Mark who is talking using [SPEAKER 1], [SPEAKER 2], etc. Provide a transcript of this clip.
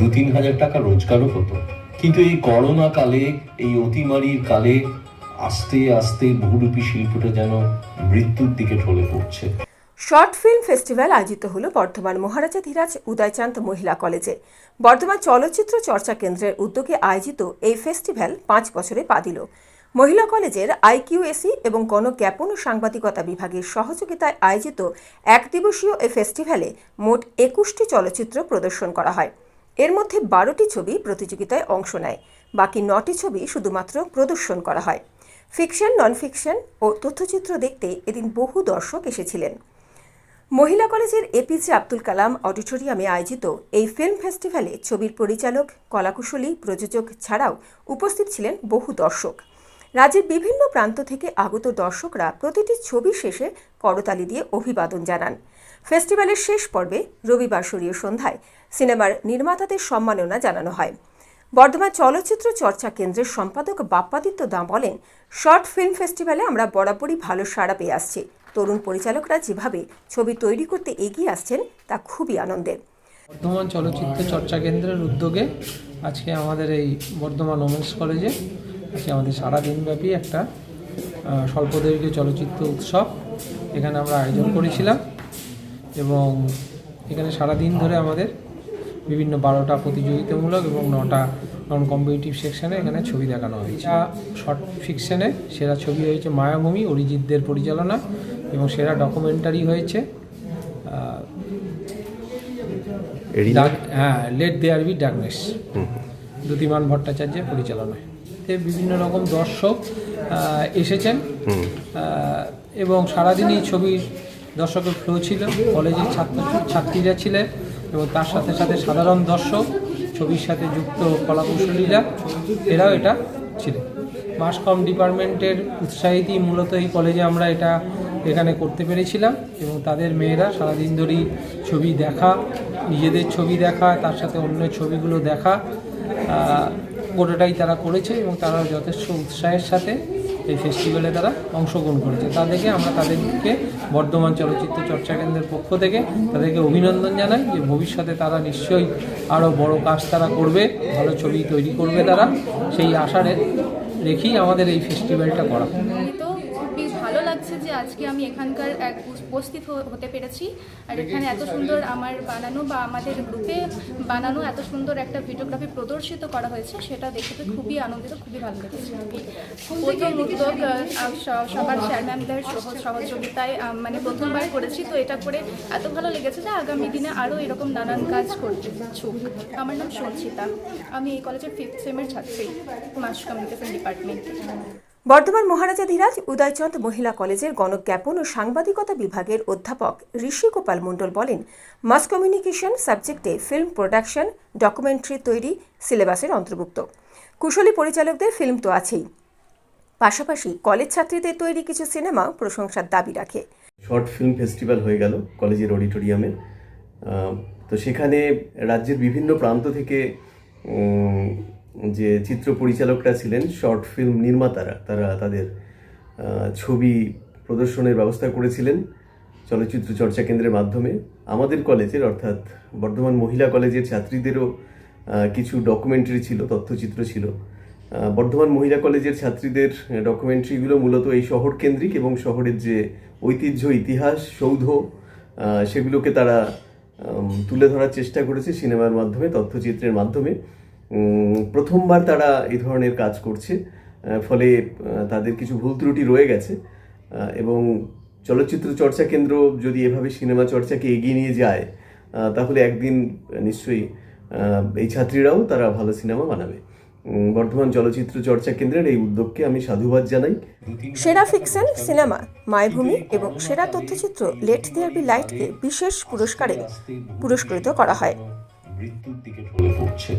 [SPEAKER 1] দু তিন হাজার টাকা রোজগারও হতো। কিন্তু এই করোনা কালে এই অতিমারির কালে আস্তে আস্তে বহুরূপী শিল্পটা যেন মৃত্যুর দিকে ঢলে পড়ছে।
[SPEAKER 2] শর্ট ফিল্ম ফেস্টিভ্যাল আয়োজিত হল বর্ধমান মহারাজা ধীরাজ উদয়চাঁদ মহিলা কলেজে। বর্ধমান চলচ্চিত্র চর্চা কেন্দ্রের উদ্যোগে আয়োজিত এই ফেস্টিভ্যাল পাঁচ বছরে পা দিল। মহিলা কলেজের আইকিউএসি এবং গণজ্ঞাপন ও সাংবাদিকতা বিভাগের সহযোগিতায় আয়োজিত এক দিবসীয় এই ফেস্টিভ্যালে মোট একুশটি চলচ্চিত্র প্রদর্শন করা হয়। এর মধ্যে বারোটি ছবি প্রতিযোগিতায় অংশ নেয়। বাকি নটি ছবি শুধুমাত্র প্রদর্শন করা হয়। ফিকশন নন ফিকশন ও তথ্যচিত্র দেখতে এদিন বহু দর্শক এসেছিলেন। মহিলা কলেজের এপিজে আব্দুল কালাম অডিটোরিয়ামে আয়োজিত এই ফিল্ম ফেস্টিভ্যালে ছবির পরিচালক, কলাকুশলী, প্রযোজক ছাড়াও উপস্থিত ছিলেন বহু দর্শক। রাজ্যের বিভিন্ন প্রান্ত থেকে আগত দর্শকরা প্রতিটি ছবি শেষে করতালি দিয়ে অভিবাদন জানান। ফেস্টিভ্যালের শেষ পর্বে রবিবার সরীয় সন্ধ্যায় সিনেমার নির্মাতাদের সম্মাননা জানানো হয়। বর্ধমান চলচ্চিত্র চর্চা কেন্দ্রের সম্পাদক বাপ্পাদিত্য দাঁ বলেন, শর্ট ফিল্ম ফেস্টিভ্যালে আমরা বরাবরই ভালো সাড়া পেয়ে আসছি। তরুণ পরিচালকরা যেভাবে ছবি তৈরি করতে এগিয়ে আসছেন, তা খুবই আনন্দের
[SPEAKER 3] বর্ধমান চলচ্চিত্র চর্চা কেন্দ্রের উদ্যোগে আজকে আমাদের এই বর্ধমান ওমেন্স কলেজে আজকে আমাদের সারাদিনব্যাপী একটা আহ, স্বল্পদৈর্ঘ্য চলচ্চিত্র উৎসব। এখানে আমরা আয়োজন করেছিলাম এবং এখানে সারাদিন ধরে আমাদের বিভিন্ন বারোটা প্রতিযোগিতামূলক এবং নটা নন কম্পিটিটিভ সেকশানে এখানে ছবি দেখানো হয়েছে। শর্ট ফিকশানে সেরা ছবি হয়েছে মায়াভূমি অরিজিৎদের পরিচালনা এবং সেরা ডকুমেন্টারি হয়েছে হ্যাঁ let there be darkness Dyutiman ভট্টাচার্যের পরিচালনায়। এতে বিভিন্ন রকম দর্শক এসেছেন। এবং সারাদিনই ছবির দর্শকের ফ্লো ছিল। কলেজের ছাত্র ছাত্রীরা ছিলেন এবং তার সাথে সাথে সাধারণ দর্শক ছবির সাথে যুক্ত কলাকুশলীরা এরাও এটা ছিলেন। মাস কম ডিপার্টমেন্টের উৎসাহিতই মূলত এই কলেজে আমরা এটা এখানে করতে পেরেছিলাম এবং তাদের মেয়েরা সারাদিন ধরেই ছবি দেখা নিজেদের ছবি দেখা তার সাথে অন্য ছবিগুলো দেখা। গোটাটাই তারা করেছে এবং তারা যথেষ্ট উৎসাহের সাথে এই ফেস্টিভ্যালে তারা অংশগ্রহণ করেছে। তাদেরকে আমরা তাদেরকে বর্ধমান চলচ্চিত্র চর্চা কেন্দ্রের পক্ষ থেকে তাদেরকে অভিনন্দন জানাই যে ভবিষ্যতে তারা নিশ্চয়ই আরও বড় কাজ তারা করবে, ভালো ছবি তৈরি করবে তারা। সেই আশারে রেখেই আমাদের এই ফেস্টিভ্যালটা করা।
[SPEAKER 4] লাগছে যে আজকে আমি এখানকার এক উপস্থিত হতে পেরেছি। আর এখানে এত সুন্দর আমার বানানো বা আমাদের গ্রুপে বানানো এত সুন্দর একটা ভিডিওগ্রাফি প্রদর্শিত করা হয়েছে সেটা দেখে তো খুবই আনন্দিত খুবই ভালো লেগেছে। প্রথম উদ্যোগ সবার স্যার ম্যামদের সহযোগিতায় মানে প্রথমবার করেছি তো এটা করে এত ভালো লেগেছে যে আগামী দিনে আরও এরকম নানান কাজ করতে ইচ্ছুক। আমার নাম সঞ্চিতা। আমি এই কলেজের ফিফথ সেমের ছাত্রী mass communication department
[SPEAKER 2] Bardhaman Maharaja Dhiraj, Udaychand মহিলা কলেজের গণজ্ঞাপন ও সাংবাদিকতা বিভাগের অধ্যাপক ঋষি গোপাল মণ্ডল বলেন, মাস কমিউনিকেশন সাবজেক্টে ফিল্ম প্রোডাকশন, ডকুমেন্টারি তৈরি, সিলেবাসের অন্তর্ভুক্ত। কুশলী পরিচালকদের ফিল্ম তো আছেই। পাশাপাশি কলেজ ছাত্রীদের তৈরি কিছু সিনেমা প্রশংসার দাবি রাখে।
[SPEAKER 5] শর্ট ফিল্ম ফেস্টিভ্যাল হয়ে গেল কলেজের অডিটোরিয়ামে। তো সেখানে রাজ্যের বিভিন্ন প্রান্ত থেকে যে চিত্র পরিচালকরা ছিলেন, শর্ট ফিল্ম নির্মাতারা, তারা তাদের ছবি প্রদর্শনের ব্যবস্থা করেছিলেন চলচ্চিত্র চর্চা কেন্দ্রের মাধ্যমে। আমাদের কলেজের, অর্থাৎ বর্ধমান মহিলা কলেজের ছাত্রীদেরও কিছু ডকুমেন্টারি ছিল, তথ্যচিত্র ছিল। বর্ধমান মহিলা কলেজের ছাত্রীদের ডকুমেন্টারিগুলো মূলত এই শহর কেন্দ্রিক এবং শহরের যে ঐতিহ্য, ইতিহাস, সৌধ সেগুলোকে তারা তুলে ধরার চেষ্টা করেছে সিনেমার মাধ্যমে, তথ্যচিত্রের মাধ্যমে। প্রথমবার তারা এই ধরনের কাজ করছে ফলে তাদের কিছু ভুল ত্রুটি রয়ে গেছে এবং চলচ্চিত্র চর্চা কেন্দ্র যদি এভাবে সিনেমা চর্চাকে এগিয়ে নিয়ে যায় তাহলে একদিন নিশ্চয়ই এই ছাত্রীরাও তারা ভালো সিনেমা বানাবে। বর্ধমান চলচ্চিত্র চর্চা কেন্দ্রের এই উদ্যোগকে আমি সাধুবাদ জানাই।
[SPEAKER 2] সেরা ফিকশন সিনেমা, মায়ভূমি এবং সেরা তথ্যচিত্র লেট দেয়ার বি লাইটকে বিশেষ পুরস্কারে পুরস্কৃত করা হয়।
[SPEAKER 1] মৃত্যুর দিকে ঢলে পড়ছে।